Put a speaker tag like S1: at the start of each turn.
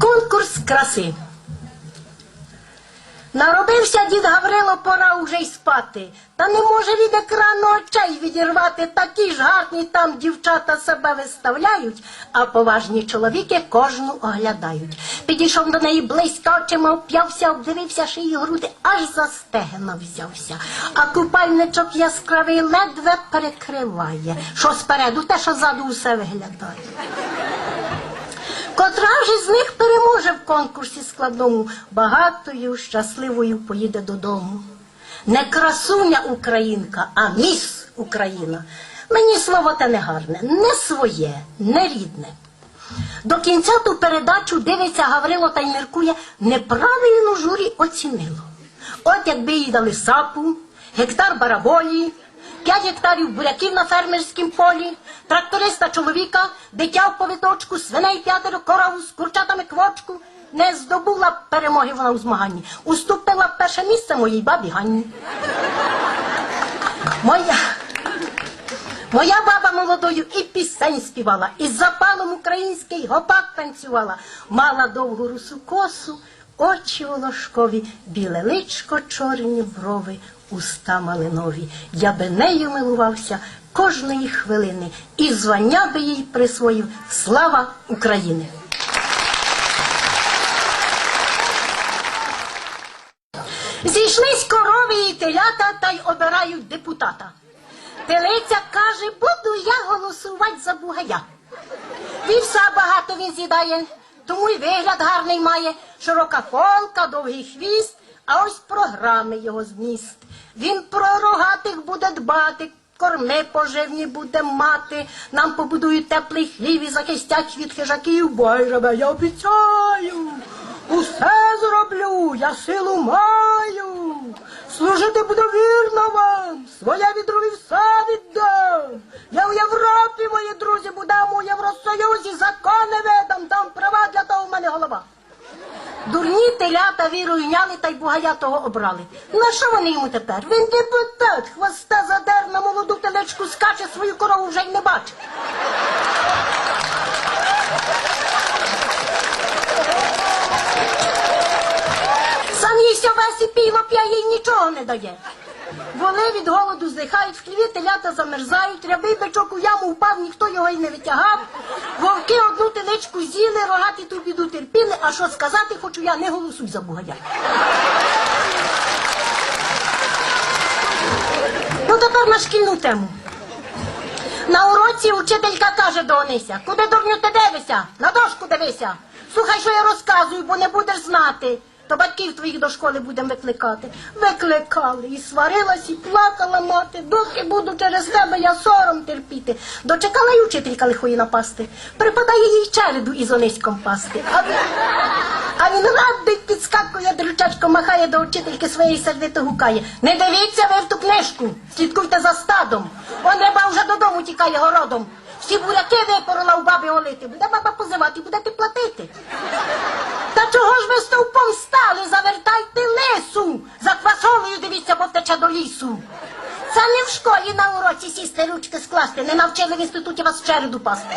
S1: Конкурс краси. Наробився дід Гаврило, пора уже й спати. Та не може від екрану очей відірвати. Такі ж гарні там дівчата себе виставляють, а поважні чоловіки кожну оглядають. Підійшов до неї близько, очима вп'явся, обдивився шиї груди, аж за стегна взявся. А купальничок яскравий ледве перекриває. Що спереду, те, що ззаду усе виглядає. Котра ж із них переможе в конкурсі складному, багатою, щасливою поїде додому. Не красуня українка, а міс Україна. Мені слово те не гарне, не своє, не рідне. До кінця ту передачу дивиться Гаврило та й міркує, неправильно журі оцінило. От якби їй дали сапу, гектар бараболі, 5 гектарів буряків на фермерськім полі, тракториста чоловіка, дитя в повідочку, свиней п'ятеро, корову з курчатами квочку. Не здобула перемоги вона у змаганні. Уступила перше місце моїй бабі Ганні. Моя, Моя баба молодою і пісень співала, і запалом український гопак танцювала. Мала довгу русу косу, очі волошкові, біле личко, чорні брови, уста малинові. Я би нею милувався кожної хвилини, і звання би їй присвоїв Слава України! Зійшлись корови і телята та й обирають депутата. Телиця каже, буду я голосувати за бугая. Вівса багато він з'їдає, тому й вигляд гарний має, широка холка, довгий хвіст, а ось програми його зміст. Він про рогатих буде дбати, корми поживні буде мати, нам побудують теплий хлів і захистять від хижаків, Бойрабе, я обіцяю. Усе зроблю, я силу маю. Служити буду вірно вам, своє відру все віддам. Я у Європі, мої друзі, будемо у Євросоюзі, закони видам, дам права для того в мене голова. Дурні телята віру йняли та й бугая того обрали. На що вони йому тепер? Він депутат, хвоста задер на молоду телечку скаче, свою корову вже й не бачить. Сам їсть овес і пиво п'є, їй нічого не дає. Воли від голоду здихають, в хліві телята замерзають, рябий бичок у яму впав, ніхто його й не витягав. Вовки одну теличку з'їли, рогаті ту біду терпіли, а що сказати хочу я, не голосуй за бугая. Ну тепер на шкільну тему. На уроці учителька каже до Онися, куди дурню ти дивишся? На дошку дивися. Слухай, що я розказую, бо не будеш знати. То батьків твоїх до школи будемо викликати. Викликали і сварилась, і плакала мати. Доки буду через тебе, я сором терпіти. Дочекала й учителька лихої напасти. Припадає їй череду із ониськом пасти. А він, а він радий підскакує, дрючачко махає до учительки своєї сердито гукає. Не дивіться ви в ту книжку, слідкуйте за стадом. Он риба вже додому тікає городом. Всі буряки випорола у баби олити. Буде баба позивати, будете платити. Та чого ж ви стовпом стали? Завертайте лису. За квасолею дивіться, бо втече до лісу. Це не в школі на уроці сісти ручки скласти. Не навчили в інституті вас в череду пасти.